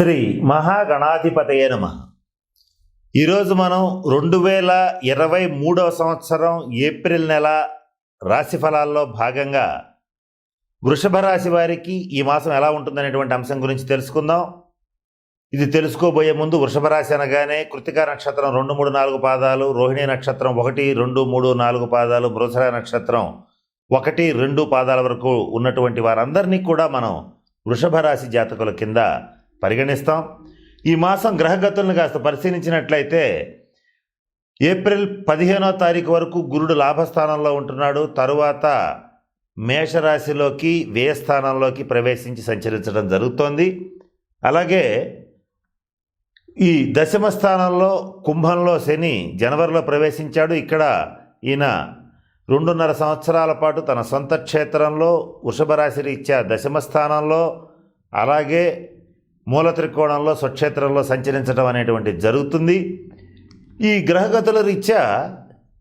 శ్రీ మహాగణాధిపతయ నమ. ఈరోజు మనం రెండు వేల ఇరవై మూడవ సంవత్సరం ఏప్రిల్ నెల రాశి ఫలాల్లో భాగంగా వృషభ రాశి వారికి ఈ మాసం ఎలా ఉంటుందనేటువంటి అంశం గురించి తెలుసుకుందాం. ఇది తెలుసుకోబోయే ముందు వృషభ రాశి అనగానే కృతికా నక్షత్రం రెండు మూడు నాలుగు పాదాలు రోహిణి నక్షత్రం ఒకటి రెండు మూడు నాలుగు పాదాలు మృగశిర నక్షత్రం ఒకటి రెండు పాదాల వరకు ఉన్నటువంటి వారందరినీ కూడా మనం వృషభ రాశి జాతకుల కింద పరిగణిస్తాం. ఈ మాసం గ్రహగతులను కాస్త పరిశీలించినట్లయితే ఏప్రిల్ పదిహేనో తారీఖు వరకు గురుడు లాభస్థానంలో ఉంటున్నాడు. తరువాత మేషరాశిలోకి వ్యయస్థానంలోకి ప్రవేశించి సంచరించడం జరుగుతోంది. అలాగే ఈ దశమ స్థానంలో కుంభంలో శని జనవరిలో ప్రవేశించాడు. ఇక్కడ ఈయన రెండున్నర సంవత్సరాల పాటు తన సొంత క్షేత్రంలో వృషభ రాశి రీత్యా దశమ స్థానంలో అలాగే మూల త్రికోణంలో స్వక్షేత్రంలో సంచరించడం అనేటువంటి జరుగుతుంది. ఈ గ్రహగతుల రీత్యా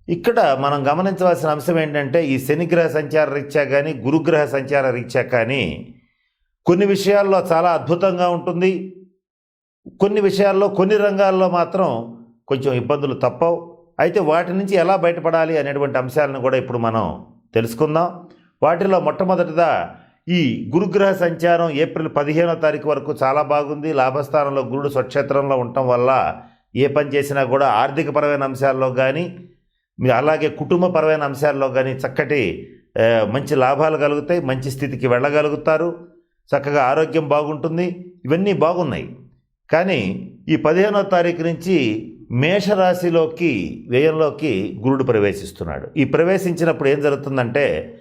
ఇక్కడ మనం గమనించవలసిన అంశం ఏంటంటే ఈ శనిగ్రహ సంచార రీత్యా కానీ గురుగ్రహ సంచార రీత్యా కానీ కొన్ని విషయాల్లో చాలా అద్భుతంగా ఉంటుంది. కొన్ని విషయాల్లో కొన్ని రంగాల్లో మాత్రం కొంచెం ఇబ్బందులు తప్పవు. అయితే వాటి నుంచి ఎలా బయటపడాలి అనేటువంటి అంశాలను కూడా ఇప్పుడు మనం తెలుసుకుందాం. వాటిలో మొట్టమొదటిగా ఈ గురుగ్రహ సంచారం ఏప్రిల్ పదిహేనో తారీఖు వరకు చాలా బాగుంది. లాభస్థానంలో గురుడు స్వక్షేత్రంలో ఉండటం వల్ల ఏ పని చేసినా కూడా ఆర్థికపరమైన అంశాల్లో కానీ అలాగే కుటుంబపరమైన అంశాల్లో కానీ చక్కటి మంచి లాభాలు కలుగుతాయి. మంచి స్థితికి వెళ్ళగలుగుతారు. చక్కగా ఆరోగ్యం బాగుంటుంది. ఇవన్నీ బాగున్నాయి. కానీ ఈ పదిహేనో తారీఖు నుంచి మేషరాశిలోకి వ్యయంలోకి గురుడు ప్రవేశిస్తున్నాడు. ఈ ప్రవేశించినప్పుడు ఏం జరుగుతుందంటే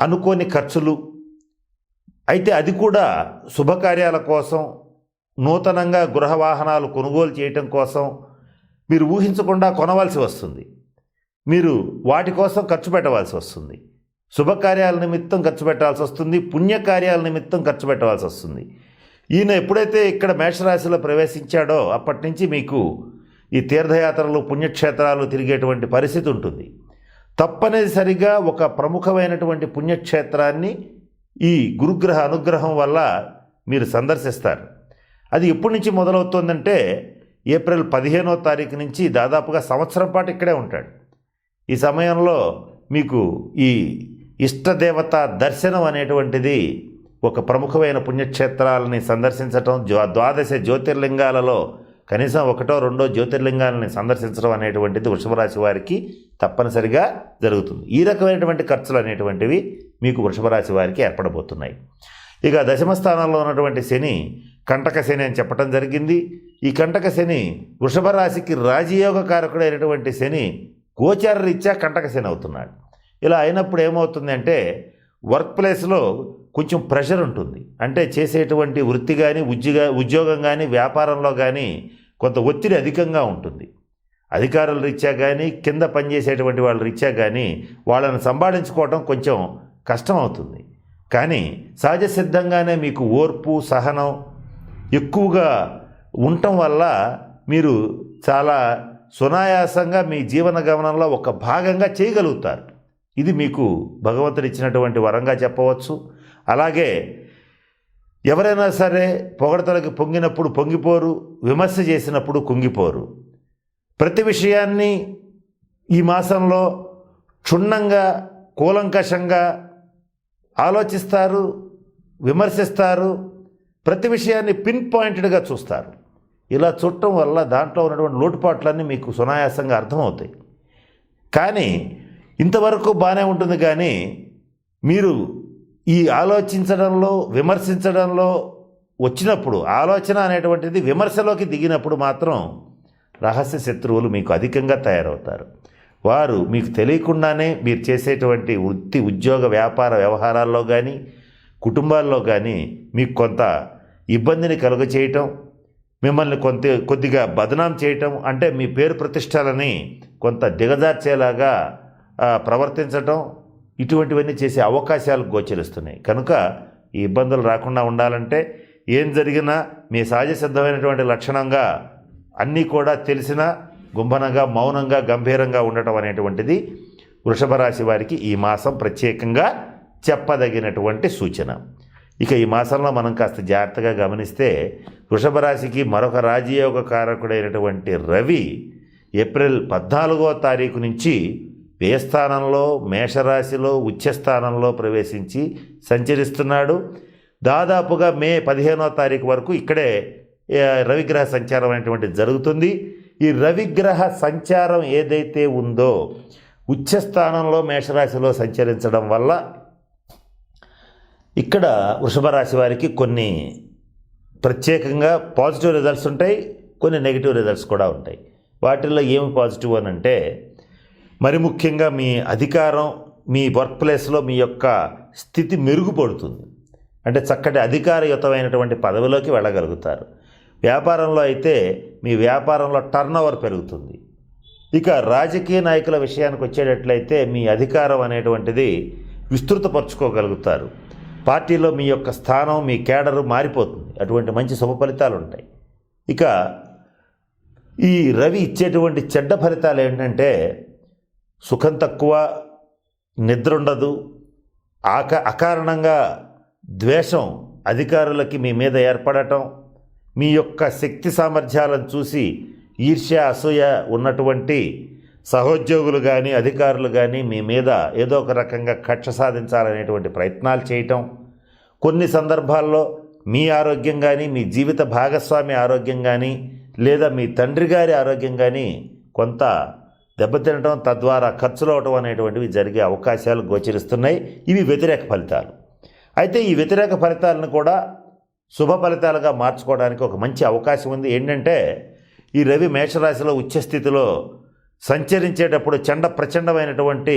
అనుకోని ఖర్చులు అయితే అది కూడా శుభకార్యాల కోసం నూతనంగా గృహ వాహనాలు కొనుగోలు చేయటం కోసం మీరు ఊహించకుండా కొనవలసి వస్తుంది. మీరు వాటి కోసం ఖర్చు పెట్టవలసి వస్తుంది. శుభకార్యాల నిమిత్తం ఖర్చు పెట్టాల్సి వస్తుంది. పుణ్యకార్యాల నిమిత్తం ఖర్చు పెట్టవలసి వస్తుంది. ఈయన ఎప్పుడైతే ఇక్కడ మేషరాశిలో ప్రవేశించాడో అప్పటి నుంచి మీకు ఈ తీర్థయాత్రలు పుణ్యక్షేత్రాలు తిరిగేటువంటి పరిస్థితి ఉంటుంది. తప్పనిసరిగా ఒక ప్రముఖమైనటువంటి పుణ్యక్షేత్రాన్ని ఈ గురుగ్రహ అనుగ్రహం వల్ల మీరు సందర్శిస్తారు. అది ఎప్పటి నుంచి మొదలవుతుందంటే ఏప్రిల్ పదిహేనో తారీఖు నుంచి దాదాపుగా సంవత్సరం పాటు ఇక్కడే ఉంటాడు. ఈ సమయంలో మీకు ఈ ఇష్టదేవత దర్శనం అనేటువంటిది ఒక ప్రముఖమైన పుణ్యక్షేత్రాలని సందర్శించటం ద్వాదశ జ్యోతిర్లింగాలలో కనీసం ఒకటో రెండో జ్యోతిర్లింగాలని సందర్శించడం అనేటువంటిది వృషభరాశి వారికి తప్పనిసరిగా జరుగుతుంది. ఈ రకమైనటువంటి ఖర్చులు అనేటువంటివి మీకు వృషభరాశి వారికి ఏర్పడబోతున్నాయి. ఇక దశమ స్థానంలో ఉన్నటువంటి శని కంటక శని అని చెప్పడం జరిగింది. ఈ కంటక శని వృషభ రాశికి రాజయోగ కారకుడైనటువంటి శని గోచార రీత్యా కంటక శని అవుతున్నాడు. ఇలా అయినప్పుడు ఏమవుతుంది అంటే వర్క్ ప్లేస్లో కొంచెం ప్రెషర్ ఉంటుంది. అంటే చేసేటువంటి వృత్తి కానీ ఉద్యోగ ఉద్యోగం కానీ వ్యాపారంలో కానీ కొంత ఒత్తిడి అధికంగా ఉంటుంది. అధికారుల రీత్యా కానీ కింద పనిచేసేటువంటి వాళ్ళ రీత్యా కానీ వాళ్ళని సంపాదించుకోవడం కొంచెం కష్టం అవుతుంది. కానీ సహజ సిద్ధంగానే మీకు ఓర్పు సహనం ఎక్కువగా ఉండటం వల్ల మీరు చాలా సునాయాసంగా మీ జీవన గమనంలో ఒక భాగంగా చేయగలుగుతారు. ఇది మీకు భగవంతుడు ఇచ్చినటువంటి వరంగా చెప్పవచ్చు. అలాగే ఎవరైనా సరే పొగడతలకి పొంగినప్పుడు పొంగిపోరు విమర్శ చేసినప్పుడు కుంగిపోరు. ప్రతి విషయాన్ని ఈ మాసంలో క్షుణ్ణంగా కూలంకషంగా ఆలోచిస్తారు విమర్శిస్తారు ప్రతి విషయాన్ని పిన్ పాయింటెడ్గా చూస్తారు. ఇలా చూడటం వల్ల దాంట్లో ఉన్నటువంటి లోటుపాట్లన్నీ మీకు సునాయాసంగా అర్థమవుతాయి. కానీ ఇంతవరకు బాగానే ఉంటుంది కానీ మీరు ఈ ఆలోచించడంలో విమర్శించడంలో వచ్చినప్పుడు ఆలోచన అనేటువంటిది విమర్శలోకి దిగినప్పుడు మాత్రం రహస్య శత్రువులు మీకు అధికంగా తయారవుతారు. వారు మీకు తెలియకుండానే మీరు చేసేటువంటి వృత్తి ఉద్యోగ వ్యాపార వ్యవహారాల్లో కానీ కుటుంబాల్లో కానీ మీకు కొంత ఇబ్బందిని కలుగచేయటం మిమ్మల్ని కొంత కొద్దిగా బదనాం చేయటం అంటే మీ పేరు ప్రతిష్టలని కొంత దిగజార్చేలాగా ప్రవర్తించటం ఇటువంటివన్నీ చేసే అవకాశాలు గోచరిస్తున్నాయి. కనుక ఈ ఇబ్బందులు రాకుండా ఉండాలంటే ఏం జరిగినా మీ సహజ సిద్ధమైనటువంటి లక్షణంగా అన్నీ కూడా తెలిసిన గుంభనంగా మౌనంగా గంభీరంగా ఉండటం అనేటువంటిది వృషభ రాశి వారికి ఈ మాసం ప్రత్యేకంగా చెప్పదగినటువంటి సూచన. ఇక ఈ మాసంలో మనం కాస్త జాగ్రత్తగా గమనిస్తే వృషభ రాశికి మరొక రాజయోగ కారకుడైనటువంటి రవి ఏప్రిల్ పద్నాలుగో తారీఖు నుంచి వ్యయస్థానంలో మేషరాశిలో ఉచ్చస్థానంలో ప్రవేశించి సంచరిస్తున్నాడు. దాదాపుగా మే పదిహేనో తారీఖు వరకు ఇక్కడే రవిగ్రహ సంచారం అనేటువంటిది జరుగుతుంది. ఈ రవిగ్రహ సంచారం ఏదైతే ఉందో ఉచ్చస్థానంలో మేషరాశిలో సంచరించడం వల్ల ఇక్కడ వృషభ రాశి వారికి కొన్ని ప్రత్యేకంగా పాజిటివ్ రిజల్ట్స్ ఉంటాయి కొన్ని నెగిటివ్ రిజల్ట్స్ కూడా ఉంటాయి. వాటిల్లో ఏమి పాజిటివ్ అని అంటే మరి ముఖ్యంగా మీ అధికారం మీ వర్క్ ప్లేస్లో మీ యొక్క స్థితి మెరుగుపడుతుంది. అంటే చక్కటి అధికారయుతమైనటువంటి పదవిలోకి వెళ్ళగలుగుతారు. వ్యాపారంలో అయితే మీ వ్యాపారంలో టర్న్ ఓవర్ పెరుగుతుంది. ఇక రాజకీయ నాయకుల విషయానికి వచ్చేటట్లయితే మీ అధికారం అనేటువంటిది విస్తృతపరచుకోగలుగుతారు. పార్టీలో మీ యొక్క స్థానం మీ కేడరు మారిపోతుంది. అటువంటి మంచి శుభ ఫలితాలు ఉంటాయి. ఇక ఈ రవి ఇచ్చేటువంటి చెడ్డ ఫలితాలు ఏంటంటే సుఖం తక్కువ నిద్ర ఉండదు ఆక అకారణంగా ద్వేషం అధికారులకి మీ మీద ఏర్పడటం మీ యొక్క శక్తి సామర్థ్యాలను చూసి ఈర్ష్య అసూయ ఉన్నటువంటి సహోద్యోగులు కానీ అధికారులు కానీ మీ మీద ఏదో ఒక రకంగా కక్ష సాధించాలనేటువంటి ప్రయత్నాలు చేయటం కొన్ని సందర్భాల్లో మీ ఆరోగ్యం కానీ మీ జీవిత భాగస్వామి ఆరోగ్యం కానీ లేదా మీ తండ్రి గారి ఆరోగ్యం కానీ కొంత దెబ్బతినటం తద్వారా ఖర్చులు అవటం అనేటువంటివి జరిగే అవకాశాలు గోచరిస్తున్నాయి. ఇవి వ్యతిరేక ఫలితాలు. అయితే ఈ వ్యతిరేక ఫలితాలను కూడా శుభ ఫలితాలుగా మార్చుకోవడానికి ఒక మంచి అవకాశం ఉంది. ఏంటంటే ఈ రవి మేషరాశిలో ఉచ్చస్థితిలో సంచరించేటప్పుడు చండ ప్రచండమైనటువంటి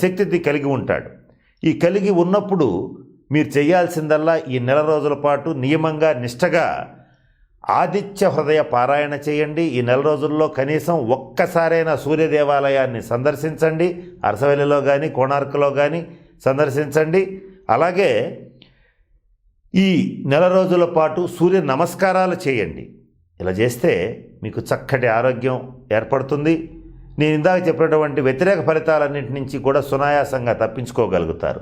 శక్తిని కలిగి ఉంటాడు. ఈ కలిగి ఉన్నప్పుడు మీరు చేయాల్సిందల్లా ఈ నెల రోజుల పాటు నియమంగా నిష్టగా ఆదిత్య హృదయ పారాయణ చేయండి. ఈ నెల రోజుల్లో కనీసం ఒక్కసారైనా సూర్య దేవాలయాన్ని సందర్శించండి. అరసవెల్లిలో కానీ కోణార్కులో కానీ సందర్శించండి. అలాగే ఈ నెల రోజుల పాటు సూర్య నమస్కారాలు చేయండి. ఇలా చేస్తే మీకు చక్కటి ఆరోగ్యం ఏర్పడుతుంది. నేను ఇందాక చెప్పినటువంటి వ్యతిరేక ఫలితాలన్నింటి నుంచి కూడా సునాయాసంగా తప్పించుకోగలుగుతారు.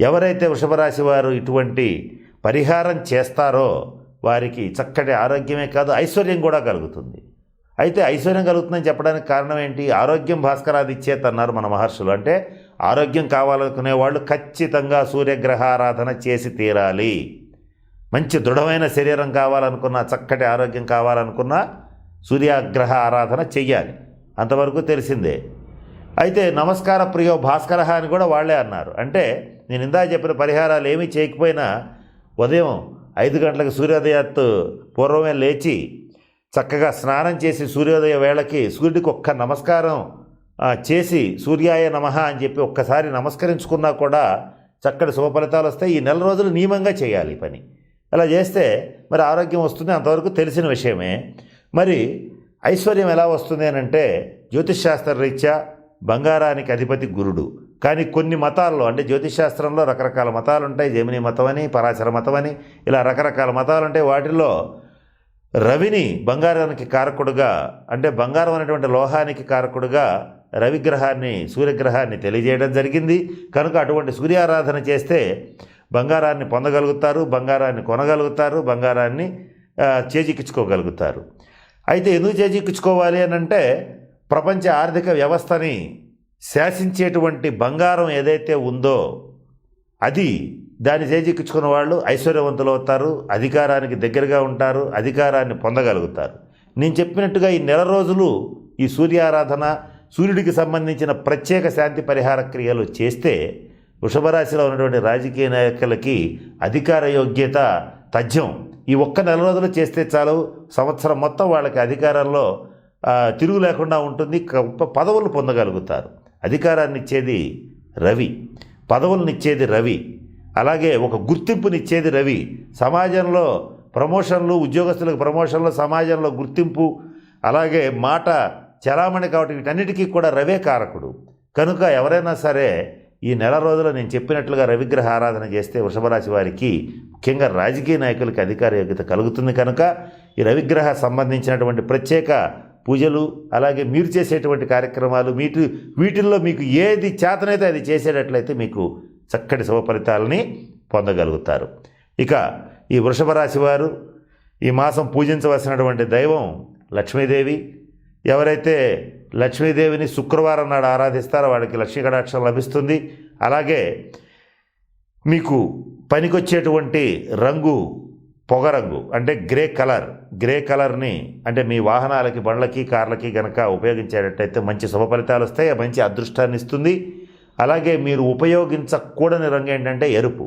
ఎవరైతే వృషభరాశి వారు ఇటువంటి పరిహారం చేస్తారో వారికి చక్కటి ఆరోగ్యమే కాదు ఐశ్వర్యం కూడా కలుగుతుంది. అయితే ఐశ్వర్యం కలుగుతుందని చెప్పడానికి కారణం ఏంటి? ఆరోగ్యం భాస్కరాది ఇచ్చేత అన్నారు మన మహర్షులు. అంటే ఆరోగ్యం కావాలనుకునే వాళ్ళు ఖచ్చితంగా సూర్యగ్రహ ఆరాధన చేసి తీరాలి. మంచి దృఢమైన శరీరం కావాలనుకున్నా చక్కటి ఆరోగ్యం కావాలనుకున్నా సూర్యగ్రహ ఆరాధన చెయ్యాలి. అంతవరకు తెలిసిందే. అయితే నమస్కార ప్రియో భాస్కర అని కూడా వాళ్ళే అన్నారు. అంటే నేను ఇందా చెప్పిన పరిహారాలు ఏమీ చేయకపోయినా ఉదయం ఐదు గంటలకు సూర్యోదయాత్తు పూర్వమే లేచి చక్కగా స్నానం చేసి సూర్యోదయ వేళకి సూర్యుడికి ఒక్క నమస్కారం చేసి సూర్యాయ నమః అని చెప్పి ఒక్కసారి నమస్కరించుకున్నా కూడా చక్కటి శుభ ఫలితాలు వస్తాయి. ఈ నెల రోజులు నియమంగా చేయాలి పని. అలా చేస్తే మరి ఆరోగ్యం వస్తుంది అంతవరకు తెలిసిన విషయమే. మరి ఐశ్వర్యం ఎలా వస్తుంది అని అంటే జ్యోతిష్శాస్త్ర రీత్యా బంగారానికి అధిపతి గురుడు. కానీ కొన్ని మతాల్లో అంటే జ్యోతిష్శాస్త్రంలో రకరకాల మతాలు ఉంటాయి జమిని మతం అని పరాశర మతం అని ఇలా రకరకాల మతాలు ఉంటాయి వాటిల్లో రవిని బంగారానికి కారకుడుగా అంటే బంగారం అనేటువంటి లోహానికి కారకుడుగా రవిగ్రహాన్ని సూర్యగ్రహాన్ని తెలియజేయడం జరిగింది. కనుక అటువంటి సూర్యారాధన చేస్తే బంగారాన్ని పొందగలుగుతారు బంగారాన్ని కొనగలుగుతారు బంగారాన్ని చేజిక్కించుకోగలుగుతారు. అయితే ఎందుకు చేజిక్కించుకోవాలి అని అంటే ప్రపంచ ఆర్థిక వ్యవస్థని శాసించేటువంటి బంగారం ఏదైతే ఉందో అది దాన్ని చేజిక్కించుకున్న వాళ్ళు ఐశ్వర్యవంతులు అవుతారు అధికారానికి దగ్గరగా ఉంటారు అధికారాన్ని పొందగలుగుతారు. నేను చెప్పినట్టుగా ఈ నెల రోజులు ఈ సూర్యారాధన సూర్యుడికి సంబంధించిన ప్రత్యేక శాంతి పరిహార క్రియలు చేస్తే వృషభరాశిలో ఉన్నటువంటి రాజకీయ నాయకులకి అధికార యోగ్యత తథ్యం. ఈ ఒక్క నెల రోజులు చేస్తే చాలు సంవత్సరం మొత్తం వాళ్ళకి అధికారంలో తిరుగు లేకుండా ఉంటుంది గొప్ప పదవులు పొందగలుగుతారు. అధికారాన్నిచ్చేది రవి పదవులనిచ్చేది రవి అలాగే ఒక గుర్తింపునిచ్చేది రవి. సమాజంలో ప్రమోషన్లు ఉద్యోగస్తులకు ప్రమోషన్లు సమాజంలో గుర్తింపు అలాగే మాట చలామణి కాబట్టి వీటన్నిటికీ కూడా రవే కారకుడు. కనుక ఎవరైనా సరే ఈ నెల రోజులు నేను చెప్పినట్లుగా రవిగ్రహ ఆరాధన చేస్తే వృషభరాశి వారికి ముఖ్యంగా రాజకీయ నాయకులకి అధికార యోగ్యత కలుగుతుంది కనుక ఈ రవిగ్రహ సంబంధించినటువంటి ప్రత్యేక పూజలు అలాగే మీరు చేసేటువంటి కార్యక్రమాలు వీటి వీటిల్లో మీకు ఏది చేతనైతే అది చేసేటట్లయితే మీకు చక్కటి శుభ ఫలితాలని పొందగలుగుతారు. ఇక ఈ వృషభ రాశి వారు ఈ మాసం పూజించవలసినటువంటి దైవం లక్ష్మీదేవి. ఎవరైతే లక్ష్మీదేవిని శుక్రవారం నాడు ఆరాధిస్తారో వాడికి లక్ష్మీ కటాక్షం లభిస్తుంది. అలాగే మీకు పనికొచ్చేటువంటి రంగు పొగరంగు అంటే గ్రే కలర్ గ్రే కలర్ని అంటే మీ వాహనాలకి బండ్లకి కార్లకి గనక ఉపయోగించేటట్టయితే మంచి శుభ ఫలితాలు వస్తాయి మంచి అదృష్టాన్ని ఇస్తుంది. అలాగే మీరు ఉపయోగించకూడని రంగు ఏంటంటే ఎరుపు.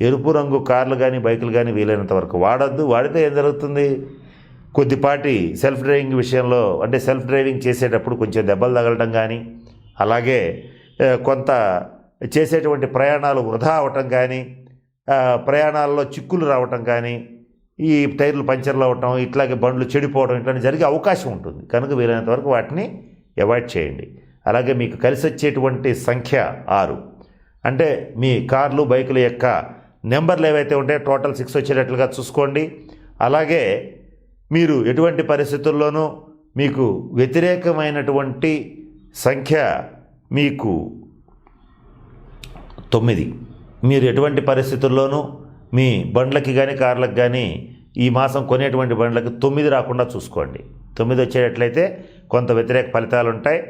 ఎరుపు రంగు కార్లు కానీ బైకులు కానీ వీలైనంత వరకు వాడద్దు. వాడితే ఏం జరుగుతుంది? కొద్దిపాటి సెల్ఫ్ డ్రైవింగ్ విషయంలో అంటే సెల్ఫ్ డ్రైవింగ్ చేసేటప్పుడు కొంచెం దెబ్బలు తగలటం కానీ అలాగే కొంత చేసేటువంటి ప్రయాణాలు వృధా అవటం కానీ ప్రయాణాల్లో చిక్కులు రావటం కానీ ఈ టైర్లు పంచర్లు అవటం ఇట్లాగే బండ్లు చెడిపోవడం ఇట్లాంటి జరిగే అవకాశం ఉంటుంది. కనుక వీలైనంత వరకు వాటిని అవాయిడ్ చేయండి. అలాగే మీకు కలిసి వచ్చేటువంటి సంఖ్య ఆరు. అంటే మీ కార్లు బైకుల యొక్క నెంబర్లు ఏవైతే ఉంటాయో టోటల్ సిక్స్ వచ్చేటట్లుగా చూసుకోండి. అలాగే మీరు ఎటువంటి పరిస్థితుల్లోనూ మీకు వ్యతిరేకమైనటువంటి సంఖ్య మీకు తొమ్మిది. మీరు ఎటువంటి పరిస్థితుల్లోనూ మీ బండ్లకి కానీ కార్లకు కానీ ఈ మాసం కొనేటువంటి బండ్లకి తొమ్మిది రాకుండా చూసుకోండి. తొమ్మిది వచ్చేటట్లయితే కొంత వ్యతిరేక ఫలితాలు ఉంటాయి.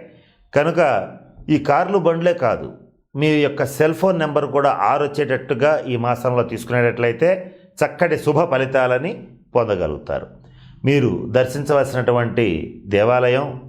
కనుక ఈ కార్లు బండ్లే కాదు. మీ యొక్క సెల్ ఫోన్ నెంబర్ కూడా ఆరు వచ్చేటట్టుగా ఈ మాసంలో తీసుకునేటట్లయితే చక్కటి శుభ ఫలితాలని పొందగలుగుతారు. మీరు దర్శించవలసినటువంటి దేవాలయం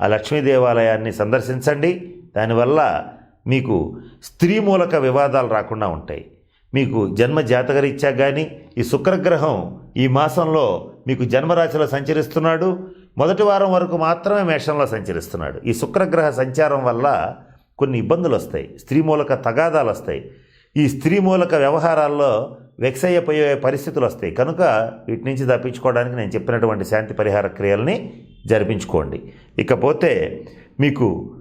ఆ లక్ష్మీ దేవాలయాన్ని సందర్శించండి. దానివల్ల మీకు స్త్రీ మూలక వివాదాలు రాకుండా ఉంటాయి. మీకు జన్మ జాతకరీత్యా కానీ ఈ శుక్రగ్రహం ఈ మాసంలో మీకు జన్మరాశిలో సంచరిస్తున్నాడు. మొదటి వారం వరకు మాత్రమే మేషంలో సంచరిస్తున్నాడు. ఈ శుక్రగ్రహ సంచారం వల్ల కొన్ని ఇబ్బందులు వస్తాయి. స్త్రీ మూలక తగాదాలు వస్తాయి. ఈ స్త్రీ మూలక వ్యవహారాల్లో వెక్సయ్యపోయే పరిస్థితులు వస్తాయి. కనుక వీటి నుంచి తప్పించుకోవడానికి నేను చెప్పినటువంటి శాంతి పరిహార క్రియల్ని జరిపించుకోండి. ఇకపోతే మీకు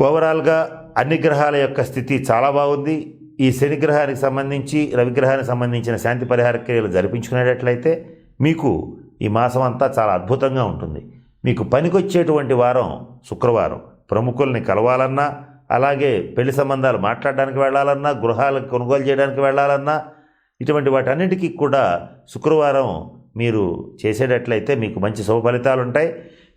ఓవరాల్గా అన్ని గ్రహాల యొక్క స్థితి చాలా బాగుంది. ఈ శనిగ్రహానికి సంబంధించి రవిగ్రహానికి సంబంధించిన శాంతి పరిహార క్రియలు జరిపించుకునేటట్లయితే మీకు ఈ మాసం అంతా చాలా అద్భుతంగా ఉంటుంది. మీకు పనికొచ్చేటువంటి వారం శుక్రవారం. ప్రముఖుల్ని కలవాలన్నా అలాగే పెళ్ళి సంబంధాలు మాట్లాడడానికి వెళ్ళాలన్నా గృహాలకు కొనుగోలు చేయడానికి వెళ్ళాలన్నా ఇటువంటి వాటన్నిటికీ కూడా శుక్రవారం మీరు చేసేటట్లయితే మీకు మంచి శుభ ఫలితాలు ఉంటాయి.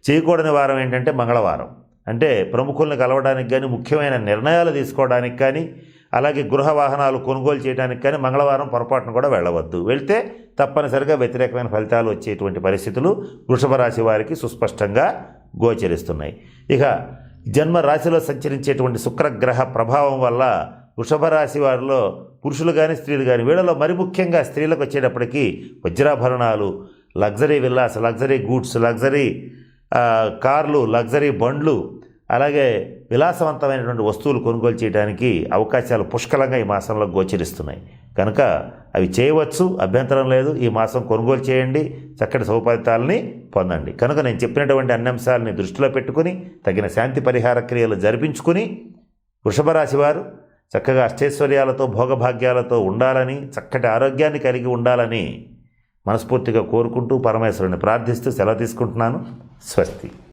చేయకూడని వారం ఏంటంటే మంగళవారం. అంటే ప్రముఖుల్ని కలవడానికి కానీ ముఖ్యమైన నిర్ణయాలు తీసుకోవడానికి కానీ అలాగే గృహ వాహనాలు కొనుగోలు చేయడానికి కానీ మంగళవారం పొరపాటును కూడా వెళ్ళవద్దు. వెళ్తే తప్పనిసరిగా వ్యతిరేకమైన ఫలితాలు వచ్చేటువంటి పరిస్థితులు వృషభ రాశి వారికి సుస్పష్టంగా గోచరిస్తున్నాయి. ఇక జన్మ రాశిలో సంచరించేటువంటి శుక్రగ్రహ ప్రభావం వల్ల వృషభ రాశి వారిలో పురుషులు కానీ స్త్రీలు కానీ వీళ్ళలో మరి ముఖ్యంగా స్త్రీలకు వచ్చేటప్పటికీ వజ్రాభరణాలు luxury villas luxury goods luxury కార్లు లగ్జరీ బండ్లు అలాగే విలాసవంతమైనటువంటి వస్తువులు కొనుగోలు చేయడానికి అవకాశాలు పుష్కలంగా ఈ మాసంలో గోచరిస్తున్నాయి. కనుక అవి చేయవచ్చు అభ్యంతరం లేదు. ఈ మాసం కొనుగోలు చేయండి చక్కటి సౌఫలితాలని పొందండి. కనుక నేను చెప్పినటువంటి అన్ని అంశాలని దృష్టిలో పెట్టుకుని తగిన శాంతి పరిహార క్రియలు జరిపించుకుని వృషభ రాశి వారు చక్కగా అష్టైశ్వర్యాలతో భోగభాగ్యాలతో ఉండాలని చక్కటి ఆరోగ్యాన్ని కలిగి ఉండాలని మనస్ఫూర్తిగా కోరుకుంటూ పరమేశ్వరుని ప్రార్థిస్తూ సెలవు తీసుకుంటున్నాను. స్వస్తి.